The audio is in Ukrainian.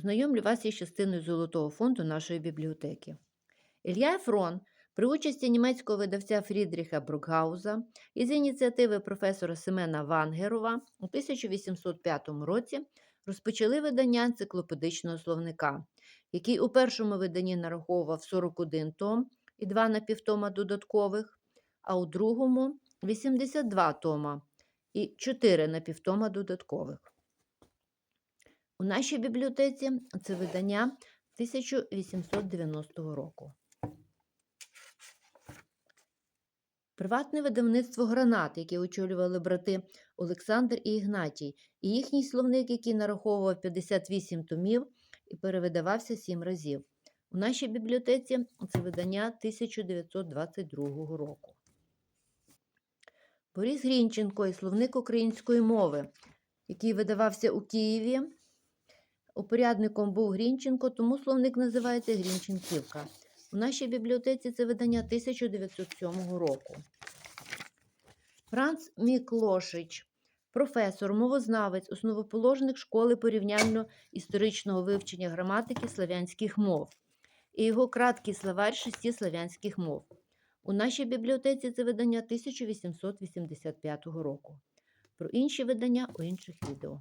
Познайомлю вас із частиною золотого фонду нашої бібліотеки. Ілья Ефрон при участі німецького видавця Фрідріха Брукгауза із ініціативи професора Семена Вангерова у 1805 році розпочали видання енциклопедичного словника, який у першому виданні нараховував 41 том і два напівтома додаткових, а у другому 82 тома і 4 напівтома додаткових. У нашій бібліотеці це видання 1890 року. Приватне видавництво Гранат, яке очолювали брати Олександр і Ігнатій, і їхній словник, який нараховував 58 томів і перевидавався 7 разів. У нашій бібліотеці це видання 1922 року. Борис Грінченко і словник української мови, який видавався у Києві. Упорядником був Грінченко, тому словник називається Грінченківка. У нашій бібліотеці це видання 1907 року. Франц Міклошич, професор, мовознавець, основоположник школи порівняльно-історичного вивчення граматики славянських мов і його краткий словарь шести славянських мов. У нашій бібліотеці це видання 1885 року. Про інші видання у інших відео.